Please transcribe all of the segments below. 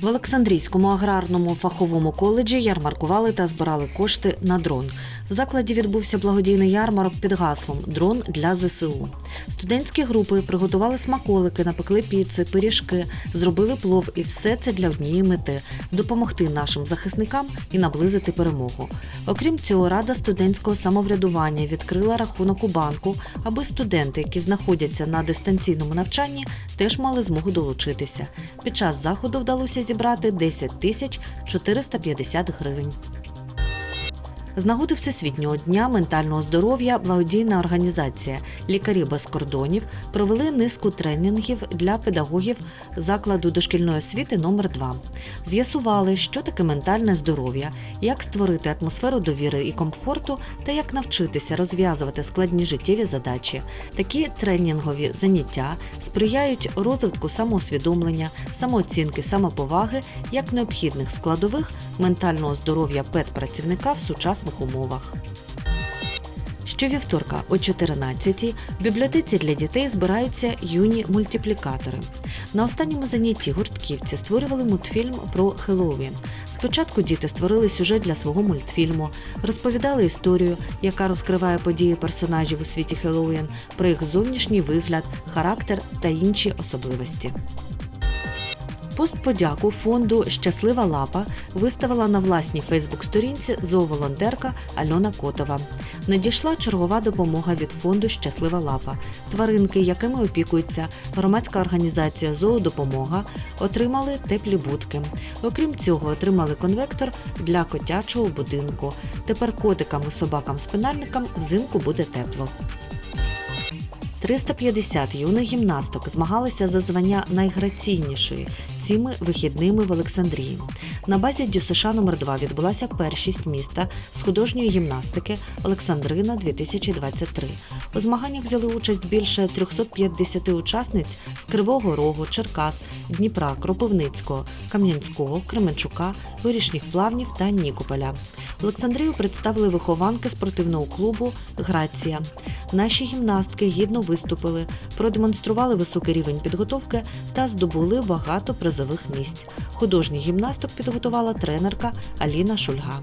В Олександрійському аграрному фаховому коледжі ярмаркували та збирали кошти на дрон. В закладі відбувся благодійний ярмарок під гаслом Дрон для ЗСУ. Студентські групи приготували смаколики, напекли піци, пиріжки, зробили плов і все це для однієї мети допомогти нашим захисникам і наблизити перемогу. Окрім цього, Рада студентського самоврядування відкрила рахунок у банку, аби студенти, які знаходяться на дистанційному навчанні, теж мали змогу долучитися. Під час заходу вдалося зібрати 10 тисяч 450 гривень. З нагоди Всесвітнього дня ментального здоров'я благодійна організація Лікарі без кордонів провели низку тренінгів для педагогів закладу дошкільної освіти номер 2 З'ясували, що таке ментальне здоров'я, як створити атмосферу довіри і комфорту та як навчитися розв'язувати складні життєві задачі. Такі тренінгові заняття сприяють розвитку самоусвідомлення, самооцінки, самоповаги як необхідних складових ментального здоров'я педпрацівника в сучасних умовах. Щовівторка о 14-й в бібліотеці для дітей збираються юні мультиплікатори. На останньому занятті гуртківці створювали мультфільм про Хеллоуін. Спочатку діти створили сюжет для свого мультфільму, розповідали історію, яка розкриває події персонажів у світі Хеллоуін, про їх зовнішній вигляд, характер та інші особливості. Постподяку фонду Щаслива лапа виставила на власній Фейсбук-сторінці зооволонтерка Альона Котова. Надійшла чергова допомога від фонду Щаслива лапа. Тваринки, якими опікується громадська організація Зоодопомога, отримали теплі будки. Окрім цього, отримали конвектор для котячого будинку. Тепер котикам і собакам-спинальникам взимку буде тепло. 350 юних гімнасток змагалися за звання найграційнішої цими вихідними в Олександрії. На базі ДЮСШ номер 2 відбулася першість міста з художньої гімнастики Олександрина 2023. У змаганнях взяли участь більше 350 учасниць з Кривого Рогу, Черкас, Дніпра, Кропивницького, Кам'янського, Кременчука, Горішніх Плавнів та Нікополя. Олександрію представили вихованки спортивного клубу Грація. Наші гімнастки гідно виступили, продемонстрували високий рівень підготовки та здобули багато призових місць. Художніх гімнасток підготувала тренерка Аліна Шульга.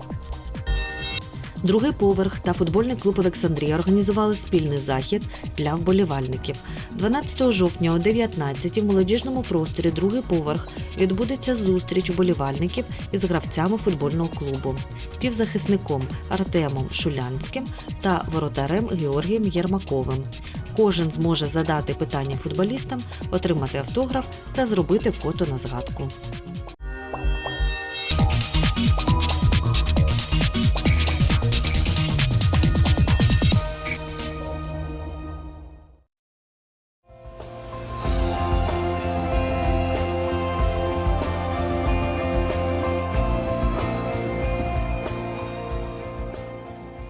Другий поверх та футбольний клуб Олександрія організували спільний захід для вболівальників. 12 жовтня о 19 в молодіжному просторі другий поверх відбудеться зустріч вболівальників із гравцями футбольного клубу, півзахисником Артемом Шулянським та воротарем Георгієм Єрмаковим. Кожен зможе задати питання футболістам, отримати автограф та зробити фото на згадку.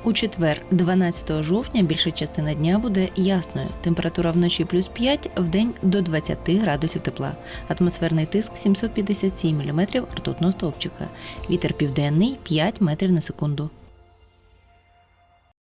У четвер, 12 жовтня, більша частина дня буде ясною. Температура вночі плюс 5, в день до 20 градусів тепла. Атмосферний тиск 757 мм ртутного стовпчика. Вітер південний 5 метрів на секунду.